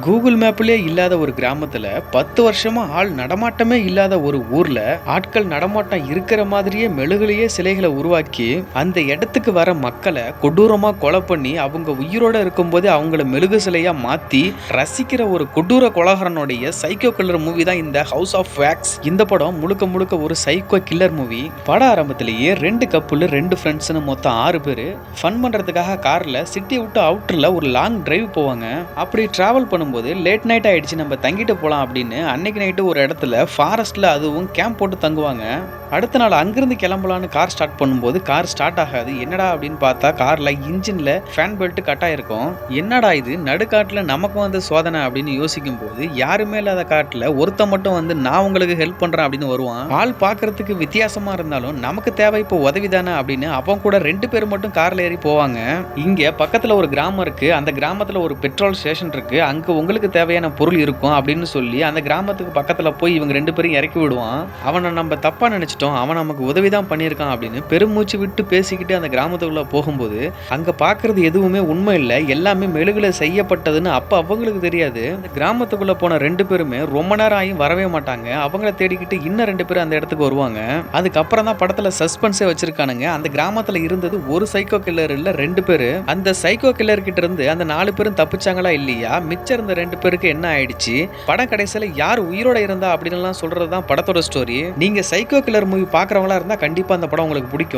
Google மேப்லயே இல்லாத ஒரு கிராமத்துல பத்து வருஷமா ஆள் நடமாட்டமே இல்லாத ஒரு ஊர்ல ஆட்கள் நடமாட்டம் இருக்கிற மாதிரியே மெழுகுலையே சிலைகளை உருவாக்கி அந்த இடத்துக்கு வர மக்களை கொடூரமா கொலை பண்ணி அவங்க உயிரோட இருக்கும்போதே அவங்கள மெழுகு சிலையா மாத்தி ரசிக்கிற ஒரு கொடூர கொலகாரனுடைய சைக்கோ கில்லர் மூவி தான் இந்த ஹவுஸ் ஆஃப் வேக்ஸ் இந்த படம் முழுக்க முழுக்க ஒரு சைக்கோ கில்லர் மூவி பட ஆரம்பத்திலேயே ரெண்டு கப்புள் ரெண்டு ஃப்ரெண்ட்ஸ்னு மொத்தம் ஆறு பேர் ஃபன் பண்றதுக்காக கார்ல சிட்டியை விட்டு அவுட்டர்ல ஒரு லாங் டிரைவ் போவாங்க. அப்படி டிராவல் பண்ணும்போது லேட் நைட் ஆயிடுச்சு நம்ம தங்கிட்டு போகலாம் அப்படின்னு அன்னைக்கு நைட்டு ஒரு இடத்துல ஃபாரஸ்ட்ல அதுவும் கேம்ப் போட்டு தங்குவாங்க. அடுத்த நாள் அங்கிருந்து கிளம்பலான்னு கார் ஸ்டார்ட் பண்ணும்போது கார் ஸ்டார்ட் ஆகாது. என்னடா அப்படின்னு பார்த்தா கார்ல இன்ஜின்ல ஃபேன் பெல்ட் கட் இருக்கும். என்னடா இது? நடுக்காட்டில் நமக்கு வந்து சோதனை அப்படின்னு யோசிக்கும் போது யாருமே இல்லாத காட்டில் ஒருத்த மட்டும் வந்து நான் உங்களுக்கு ஹெல்ப் பண்றேன் அப்படின்னு வருவான். ஆள் பார்க்கறதுக்கு வித்தியாசமா இருந்தாலும் நமக்கு தேவை இப்போ உதவி தானே அப்படின்னு அப்போ கூட ரெண்டு பேர் மட்டும் காரில் ஏறி போவாங்க. இங்கே பக்கத்தில் ஒரு கிராமம் இருக்கு. அந்த கிராமத்தில் ஒரு பெட்ரோல் ஸ்டேஷன் இருக்கு. அங்கே உங்களுக்கு தேவையான பொருள் இருக்கும் அப்படின்னு சொல்லி அந்த கிராமத்துக்கு பக்கத்தில் போய் இவங்க ரெண்டு பேரும் இறக்கி விடுவான். அவனை நம்ம தப்பாக நினச்சிட்டோம் அவன் நமக்கு உதவி தான் பண்ணியிருக்கான் அப்படின்னு பெருமூச்சு விட்டு பேசிக்கிட்டு அந்த கிராமத்துக்குள்ளே போகும்போது அங்கே பார்க்குறது எதுவுமே உண்மை இல்லை எல்லாமே மெழுகில் செய்யப்பட்டதுன்னு அப்போ அவங்களுக்கு தெரியாது. அந்த போன ரெண்டு பேருமே ரொம்ப நேரம் ஆகியும் வரவே மாட்டாங்க. அவங்கள தேடிக்கிட்டு இன்னும் ரெண்டு பேரும் அந்த இடத்துக்கு வருவாங்க. அதுக்கப்புறம் தான் படத்தில் சஸ்பென்ஸே வச்சிருக்கானுங்க. அந்த கிராமத்தில் இருந்தது ஒரு சைக்கோ கில்லர் இல்லை ரெண்டு பேர். அந்த சைக்கோ கில்லர் கிட்ட இருந்து அந்த நாலு பேரும் தப்பிச்சாங்களா இல்லையா? மிச்சம் இருந்த ரெண்டு பேருக்கு என்ன ஆயிடுச்சு? படம் கடைசியில யார் உயிரோட இருந்தா அப்படின்னு எல்லாம் சொல்றது தான் படத்தோட ஸ்டோரி நீங்க சைக்கோ கில்லர் மூவி பாக்குறவங்களா இருந்தா கண்டிப்பா அந்த படம் உங்களுக்கு பிடிக்கும்.